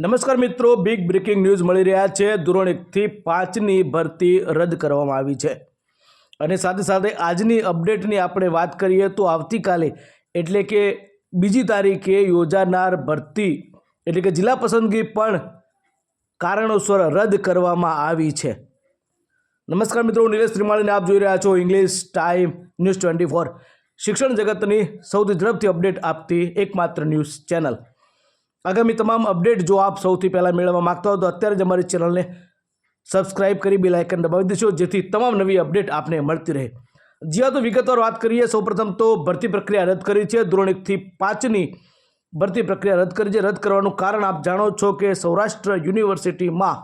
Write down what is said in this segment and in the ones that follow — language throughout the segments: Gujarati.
નમસ્કાર મિત્રો બિગ બ્રેકિંગ ન્યૂઝ મળી રહ્યા છે. ધોરણ એકથી પાંચની ભરતી રદ કરવામાં આવી છે. અને સાથે સાથે આજની અપડેટની આપણે વાત કરીએ તો આવતીકાલે એટલે કે બીજી તારીખે યોજાનાર ભરતી એટલે કે જિલ્લા પસંદગી પણ કારણોસર રદ કરવામાં આવી છે. નમસ્કાર મિત્રો નિલેશ ત્રિમાળીને આપ જોઈ રહ્યા છો English time news twenty four શિક્ષણ જગતની સૌથી ઝડપથી અપડેટ આપતી એકમાત્ર ન્યૂઝ ચેનલ આગામી તમામ અપડેટ જો આપ સૌથી પહેલાં મેળવવા માગતા હો તો અત્યારે જ અમારી ચેનલને સબસ્ક્રાઇબ કરી બેલ આઇકન દબાવી દેશો જેથી તમામ નવી અપડેટ આપને મળતી રહે. જ્યાં તો વિગતવાર વાત કરીએ. સૌપ્રથમ તો ભરતી પ્રક્રિયા રદ કરી છે. ધોરણ એકથી પાંચની ભરતી પ્રક્રિયા રદ કરી છે. રદ કરવાનું કારણ આપ જાણો છો કે સૌરાષ્ટ્ર યુનિવર્સિટીમાં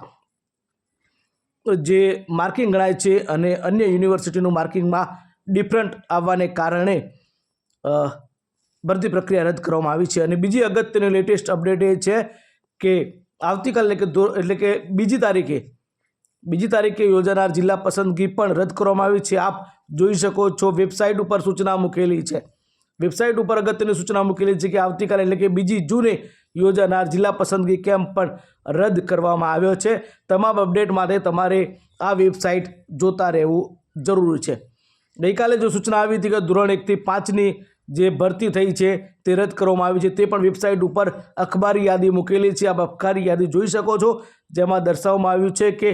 જે માર્કિંગ ગણાય છે અને અન્ય યુનિવર્સિટીનું માર્કિંગમાં ડિફરન્ટ આવવાને કારણે ભરતી પ્રક્રિયા રદ કરવામાં આવી છે. અને બીજી અગત્યની લેટેસ્ટ અપડેટ એ છે કે આવતીકાલ એટલે કે એટલે કે બીજી તારીખે બીજી તારીખે યોજાનાર જિલ્લા પસંદગી પણ રદ કરવામાં આવી છે. આપ જોઈ શકો છો વેબસાઇટ ઉપર સૂચના મૂકેલી છે. વેબસાઇટ ઉપર અગત્યની સૂચના મૂકેલી છે કે આવતીકાલે એટલે કે બીજી જૂને યોજાનાર જિલ્લા પસંદગી કેમ્પ પણ રદ કરવામાં આવ્યો છે. તમામ અપડેટ માટે તમારે આ વેબસાઇટ જોતા રહેવું જરૂરી છે. ગઈકાલે જો સૂચના આવી હતી કે ધોરણ એકથી પાંચની જે ભરતી થઈ છે તે રદ કરવામાં આવી છે. તે પણ વેબસાઇટ ઉપર અખબારી યાદી મૂકેલી છે. આપ અખબારી યાદી જોઈ શકો છો. જેમાં દર્શાવવામાં આવ્યું છે કે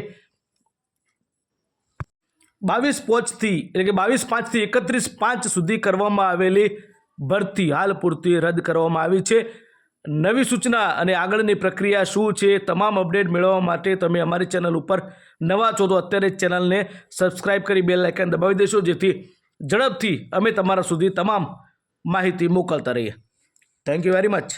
બાવીસ પોચથી એટલે કે બાવીસ પાંચથી એકત્રીસ પાંચ સુધી કરવામાં આવેલી ભરતી હાલ પૂરતી રદ કરવામાં આવી છે. નવી સૂચના અને આગળની પ્રક્રિયા શું છે તમામ અપડેટ મેળવવા માટે તમે અમારી ચેનલ ઉપર નવા છો તો અત્યારે ચેનલને સબસ્ક્રાઇબ કરી બેલ આઇકન દબાવી દેશો જેથી ઝડપથી અમે તમારા સુધી તમામ માહિતી મોકલતા રહીએ. Thank you very much